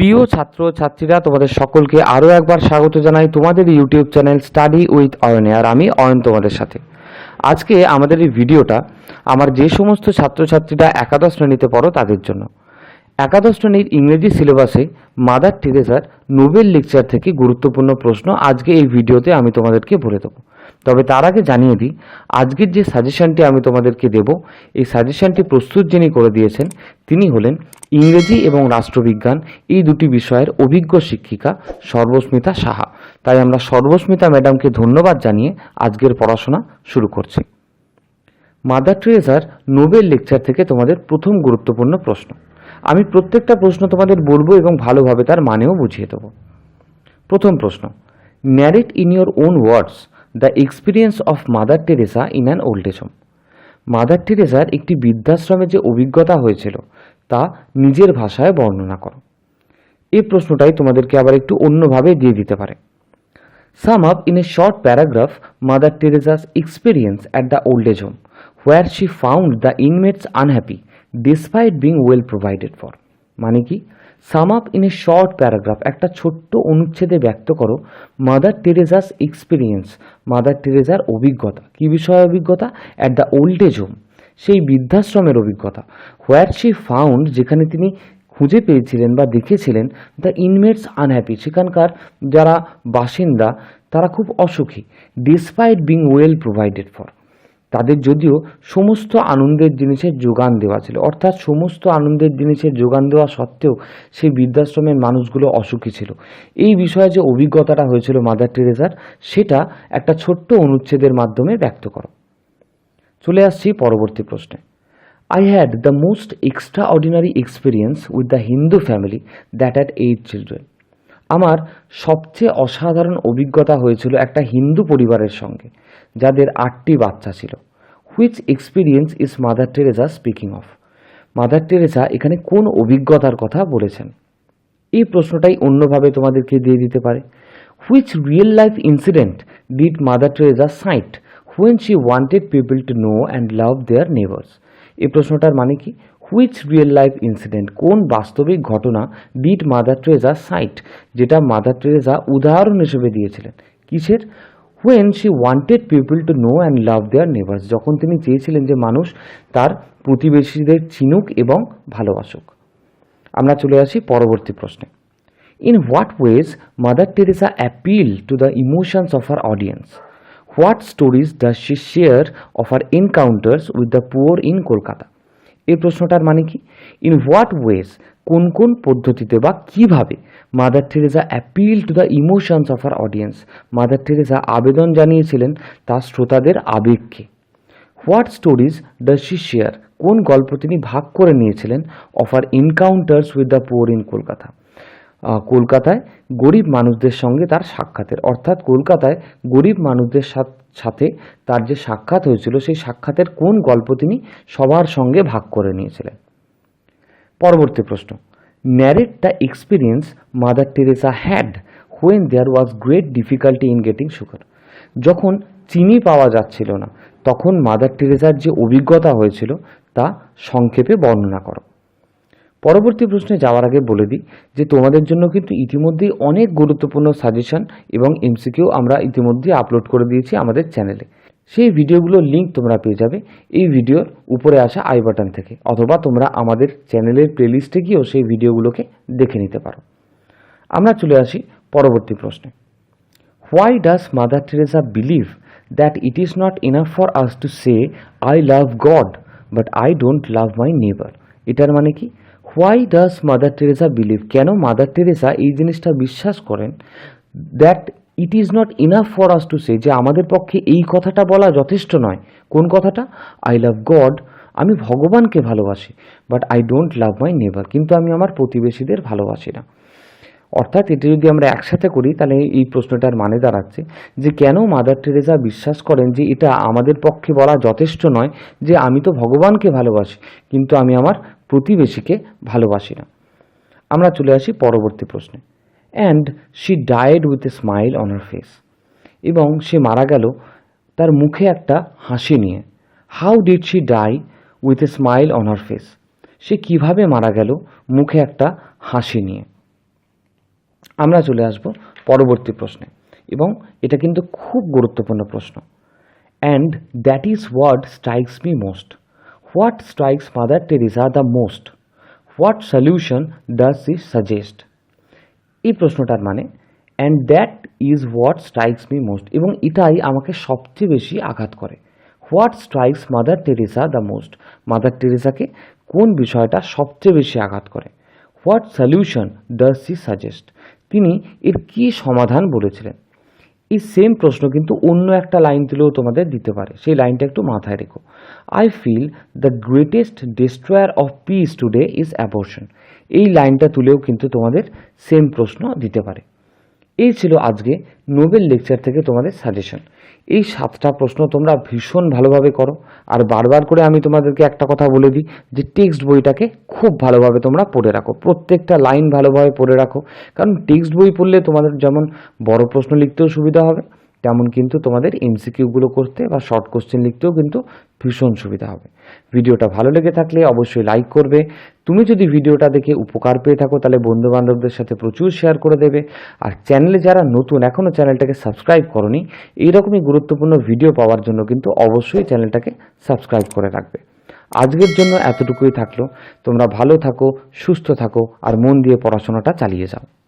প্রিয় ছাত্র ছাত্রীরা, তোমাদের সকলকে আরও একবার স্বাগত জানাই তোমাদের ইউটিউব চ্যানেল স্টাডি উইথ অয়নে আর আমি অয়ন তোমাদের সাথে। আজকে আমাদের এই ভিডিওটা আমার যে সমস্ত ছাত্রছাত্রীরা একাদশ শ্রেণীতে পড়ো তাদের জন্য। একাদশ শ্রেণির ইংরেজি সিলেবাসে মাদার টেরেসার নোবেল লেকচার থেকে গুরুত্বপূর্ণ প্রশ্ন আজকে এই ভিডিওতে আমি তোমাদেরকে বলে দেবো। তবে তার আগে জানিয়ে দিই, আজকের যে সাজেশনটি আমি তোমাদেরকে দেব, এই সাজেশনটি প্রস্তুত যিনি করে দিয়েছেন, তিনি হলেন ইংরেজি এবং রাষ্ট্রবিজ্ঞান এই দুটি বিষয়ের অভিজ্ঞ শিক্ষিকা সর্বস্মিতা সাহা। তাই আমরা সর্বস্মিতা ম্যাডামকে ধন্যবাদ জানিয়ে আজকের পড়াশোনা শুরু করছি। মাদার ট্রেজার নোবেল লেকচার থেকে তোমাদের প্রথম গুরুত্বপূর্ণ প্রশ্ন। আমি প্রত্যেকটা প্রশ্ন তোমাদের বলব এবং ভালোভাবে তার মানেও বুঝিয়ে দেবো। প্রথম প্রশ্ন narrate in your own words the experience of Mother Teresa in an old age home Mother Teresa একটি বৃদ্ধাশ্রমে যে অভিজ্ঞতা হয়েছিল, তা নিজের ভাষায় বর্ণনা করো। এই প্রশ্নটাই তোমাদেরকে আবার একটু অন্যভাবে দিয়ে দিতে পারে। Sum up in a short paragraph Mother Teresa's experience at the old age home where she found the inmates unhappy despite being well provided for মানে কি? Sum up in a short paragraph একটা ছোট্ট অনুচ্ছেদে ব্যক্ত করো Mother Teresa's experience Mother টেরেজার অভিজ্ঞতা। কি বিষয়ে অভিজ্ঞতা? At the old age home সেই বৃদ্ধাশ্রমের অভিজ্ঞতা। হোয়ার শি ফাউন্ড যেখানে তিনি খুঁজে পেয়েছিলেন বা দেখেছিলেন দ্য ইনমেটস আনহ্যাপি সেখানকার যারা বাসিন্দা, তারা খুব অসুখী despite being well provided for তাদের যদিও সমস্ত আনন্দের জিনিসের যোগান দেওয়া ছিল। অর্থাৎ সমস্ত আনন্দের জিনিসের যোগান দেওয়া সত্ত্বেও সেই বৃদ্ধাশ্রমের মানুষগুলো অসুখী ছিল। এই বিষয়ে যে অভিজ্ঞতাটা হয়েছিল মাদার টেরেসার, সেটা একটা ছোট্ট অনুচ্ছেদের মাধ্যমে ব্যক্ত করো। চলে আসছি পরবর্তী প্রশ্নে। I had the most extraordinary experience with the Hindu family that had eight children. আমার সবচেয়ে অসাধারণ অভিজ্ঞতা হয়েছিল একটা হিন্দু পরিবারের সঙ্গে, যাদের আটটি বাচ্চা ছিল which experience is Mother Teresa speaking of Mother Teresa এখানে কোন অভিজ্ঞতার কথা বলেছেন? এই প্রশ্নটাই অন্যভাবে তোমাদেরকে দিয়ে দিতে পারে। Which real life incident did Mother Teresa cite when she wanted people to know and love their neighbours এই প্রশ্নটার মানে কি? Which real life incident. কোন বাস্তবিক ঘটনা ডিড মাদার ট্রেজা সাইট, যেটা মাদার ট্রেজা উদাহরণ হিসেবে দিয়েছিলেন? কিসের? When she wanted people to know and love their neighbours যখন তিনি চেয়েছিলেন যে মানুষ তার প্রতিবেশীদের চিনুক এবং ভালোবাসুক। আমরা চলে আসি পরবর্তী প্রশ্নে। In what ways Mother Teresa appeal to the emotions of her audience what stories does she share of her encounters with the poor in Kolkata এই প্রশ্নটার মানে কি? ইন হোয়াট ওয়েজ কোন কোন পদ্ধতিতে বা কীভাবে mother Teresa appeal to the emotions of her audience mother Teresa আবেদন জানিয়েছিলেন তার শ্রোতাদের আবেগকে। What stories the she share কোন গল্প তিনি ভাগ করে নিয়েছিলেন? Of her encounters with the poor in Kolkata কলকাতায় গরিব মানুষদের সঙ্গে তার সাক্ষাতের। অর্থাৎ কলকাতায় গরিব মানুষদের সাথ- তার যে সাক্ষাৎ হয়েছিল, সেই সাক্ষাতের কোন গল্প তিনি সবার সঙ্গে ভাগ করে নিয়েছিলেন? পরবর্তী প্রশ্ন। Narrate the experience mother Teresa had when there was great difficulty in getting sugar যখন চিনি পাওয়া যাচ্ছিল না, তখন মাদার টেরেসার যে অভিজ্ঞতা হয়েছিল, তা সংক্ষেপে বর্ণনা করো। পরবর্তী প্রশ্নে যাওয়ার আগে বলে দিই যে তোমাদের জন্য কিন্তু ইতিমধ্যেই অনেক গুরুত্বপূর্ণ সাজেশন এবং এমসিকিউ আমরা ইতিমধ্যে আপলোড করে দিয়েছি আমাদের চ্যানেলে। সেই ভিডিওগুলোর লিঙ্ক তোমরা পেয়ে যাবে এই ভিডিওর উপরে আসা আই বাটন থেকে অথবা তোমরা আমাদের চ্যানেলের প্লেলিস্টে গিয়েও সেই ভিডিওগুলোকে দেখে নিতে পারো। আমরা চলে আসি পরবর্তী প্রশ্নে। Why does mother Teresa believe that it is not enough for us to say I love God but I don't love my neighbour এটার মানে কি? Why does mother Teresa believe কেন মাদার টেরেসা এই জিনিসটা বিশ্বাস করেন? That it is not enough for us to say যে আমাদের পক্ষে এই কথাটা বলা যথেষ্ট নয়। কোন কথাটা? আই লাভ গড আমি ভগবানকে ভালোবাসি but I don't love my neighbour কিন্তু আমি আমার প্রতিবেশীদের ভালোবাসি না। অর্থাৎ এটি যদি আমরা একসাথে করি, তাহলে এই প্রশ্নটার মানে দাঁড়াচ্ছে যে কেন মাদার টেরেসা বিশ্বাস করেন যে এটা আমাদের পক্ষে বলা যথেষ্ট নয় যে আমি তো ভগবানকে ভালোবাসি, কিন্তু আমি আমার প্রতিবেশীকে ভালোবাসি না। আমরা চলে আসি পরবর্তী প্রশ্নে। And she died with a smile on her face এবং সে মারা গেল তার মুখে একটা হাসি নিয়ে। How did she die with a smile on her face সে কীভাবে মারা গেল মুখে একটা হাসি নিয়ে? আমরা চলে আসব পরবর্তী প্রশ্নে। এবং এটা কিন্তু খুব গুরুত্বপূর্ণ প্রশ্ন। And that is what strikes me most what strikes mother Teresa the most what solution does she suggest এই প্রশ্নটার মানে and that is what strikes me most এবং এটাই আমাকে সবচেয়ে বেশি আঘাত করে। What strikes mother Teresa the most mother টেরিসাকে কোন বিষয়টা সবচেয়ে বেশি আঘাত করে? What solution does she suggest তিনি এর কি সমাধান বলেছিলেন? এই সেম প্রশ্ন কিন্তু অন্য একটা লাইন তুলেও তোমাদের দিতে পারে। সেই লাইনটা একটু মাথায় রেখো। I feel the greatest destroyer of peace today is abortion এই লাইনটা তুলেও কিন্তু তোমাদের সেম প্রশ্ন দিতে পারে। এই ছিল আজকে নোবেল লেকচার থেকে তোমাদের সাজেশন এই সাতটা প্রশ্ন তোমরা ভীষণ ভালোভাবে করো। আর বারবার করে আমি তোমাদেরকে একটা কথা বলে দিই যে টেক্সট বইটাকে খুব ভালোভাবে তোমরা পড়ে রাখো। প্রত্যেকটা লাইন ভালোভাবে পড়ে রাখো। কারণ টেক্সট বই পড়লে তোমাদের যেমন বড় প্রশ্ন লিখতেও সুবিধা হবে তেমন কিন্তু তোমাদের এমসিকিউগুলো করতে বা শর্ট কোশ্চেন লিখতেও কিন্তু ভীষণ সুবিধা হবে। ভিডিওটা ভালো লেগে থাকলে অবশ্যই লাইক করবে। তুমি যদি ভিডিওটা দেখে উপকার পেয়ে থাকো, তাহলে বন্ধু বান্ধবদের সাথে প্রচুর শেয়ার করে দেবে। আর চ্যানেলে যারা নতুন এখনও চ্যানেলটাকে সাবস্ক্রাইব করনি, এইরকমই গুরুত্বপূর্ণ ভিডিও পাওয়ার জন্য কিন্তু অবশ্যই চ্যানেলটাকে সাবস্ক্রাইব করে রাখবে। আজকের জন্য এতটুকুই থাকল। তোমরা ভালো থাকো, সুস্থ থাকো, আর মন দিয়ে পড়াশোনাটা চালিয়ে যাও।